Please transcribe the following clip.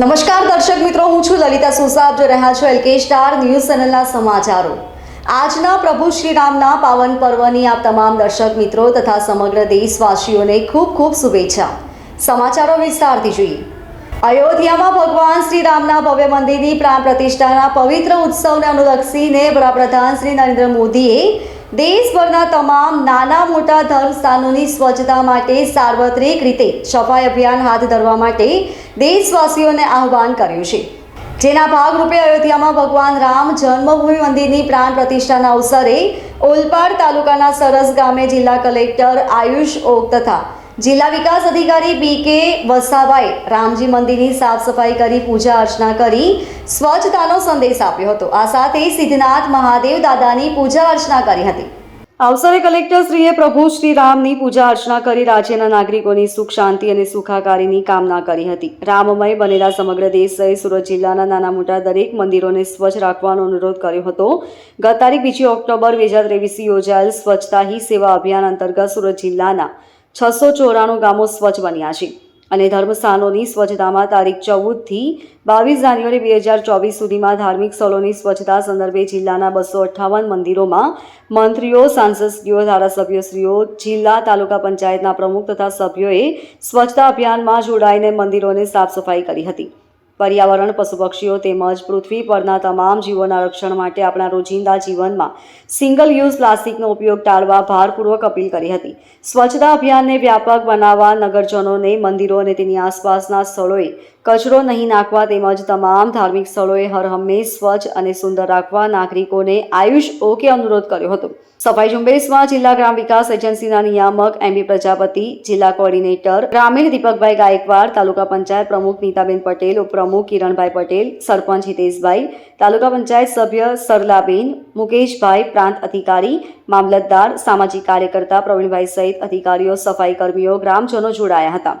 નમસ્કાર દર્શક મિત્રો, હું છું લલિતા સુસા. જો રહ્યા છો એલકે સ્ટાર ન્યૂઝ ચેનલના સમાચારો. આજના પ્રભુ શ્રી રામના પાવન પર્વની આપ તમામ દર્શક મિત્રો તથા સમગ્ર દેશવાસીઓને ખૂબ ખૂબ શુભેચ્છા. સમાચારો વિસ્તારથી જોઈએ. અયોધ્યામાં ભગવાન શ્રી રામના ભવ્ય મંદિરની પ્રાણ પ્રતિષ્ઠાના પવિત્ર ઉત્સવને અનુલક્ષીને વડાપ્રધાન શ્રી નરેન્દ્ર મોદીએ દેશભરના તમામ નાના મોટા ધર્મસ્થાનોની સ્વચ્છતા માટે સાર્વત્રિક રીતે સફાઈ અભિયાન હાથ ધરવા માટે દેશવાસીઓને આહ્વાન કર્યું છે. જેના ભાગરૂપે અયોધ્યામાં ભગવાન રામ જન્મભૂમિ મંદિરની પ્રાણ પ્રતિષ્ઠાના અવસરે ઓલપાડ તાલુકાના સરસ ગામે જિલ્લા કલેક્ટર આયુષ ઓક તથા જિલ્લા વિકાસ અધિકારી બી કે વસાવાએ રામજી મંદિરની સાફ સફાઈ કરી પૂજા અર્ચના કરી સ્વચ્છતાનો સંદેશ આપ્યો હતો. આ સાથે સિદ્ધનાથ મહાદેવ દાદાની પૂજા અર્ચના કરી હતી. અવસરે કલેક્ટરશ્રીએ પ્રભુ શ્રી રામની પૂજા અર્ચના કરી રાજ્યના નાગરિકોની સુખ, શાંતિ અને સુખાકારીની કામના કરી હતી. રામમય બનેલા સમગ્ર દેશ સહિત સુરત જિલ્લાના નાના મોટા દરેક મંદિરોને સ્વચ્છ રાખવાનો અનુરોધ કર્યો હતો. ગત તારીખ બીજી ઓક્ટોબર બે હજાર ત્રેવીસથી યોજાયેલ સ્વચ્છતા હી સેવા અભિયાન અંતર્ગત સુરત જિલ્લાના છસો ચોરાણું ગામો સ્વચ્છ બન્યા છે અને ધર્મસ્થાનોની સ્વચ્છતામાં તારીખ ચૌદથી બાવીસ જાન્યુઆરી બે હજાર ચોવીસ સુધીમાં ધાર્મિક સ્થળોની સ્વચ્છતા સંદર્ભે જિલ્લાના બસો અઠ્ઠાવન મંદિરોમાં મંત્રીઓ, સાંસદશ્રીઓ, ધારાસભ્યશ્રીઓ, જિલ્લા તાલુકા પંચાયતના પ્રમુખ તથા સભ્યોએ સ્વચ્છતા અભિયાનમાં જોડાઈને મંદિરોને સાફ સફાઈ કરી હતી. પર્યાવરણ પશુ પક્ષીઓ તેમજ પૃથ્વી પરના તમામ જીવોના રક્ષણ માટે આપણા રોજિંદા જીવનમાં સિંગલ યુઝ પ્લાસ્ટિકનો ઉપયોગ ટાળવા ભારપૂર્વક અપીલ કરી હતી. સ્વચ્છતા અભિયાનને વ્યાપક બનાવવા નગરજનોને, મંદિરો અને તેની આસપાસના સ્થળોએ કચરો નહીં નાખવા તેમજ તમામ ધાર્મિક સ્થળોએ હર હંમેશ સ્વચ્છ અને સુંદર રાખવા નાગરિકોને આયુષ ઓકે અનુરોધ કર્યો હતો. સફાઈ ઝુંબેશમાં જિલ્લા ગ્રામ વિકાસ એજન્સીના નિયામક એમ. બી. પ્રજાપતિ, જિલ્લા કોઓર્ડિનેટર ગ્રામીણ દીપકભાઈ ગાયકવાડ, તાલુકા પંચાયત પ્રમુખ નીતાબેન પટેલ, ઉપપ્રમુખ કિરણભાઈ પટેલ, સરપંચ હિતેશભાઈ, તાલુકા પંચાયત સભ્ય સરલાબેન, મુકેશભાઈ પ્રાંત અધિકારી, મામલતદાર, સામાજિક કાર્યકર્તા પ્રવીણભાઈ સહિત અધિકારીઓ, સફાઈ કર્મીઓ, ગ્રામજનો જોડાયા હતા.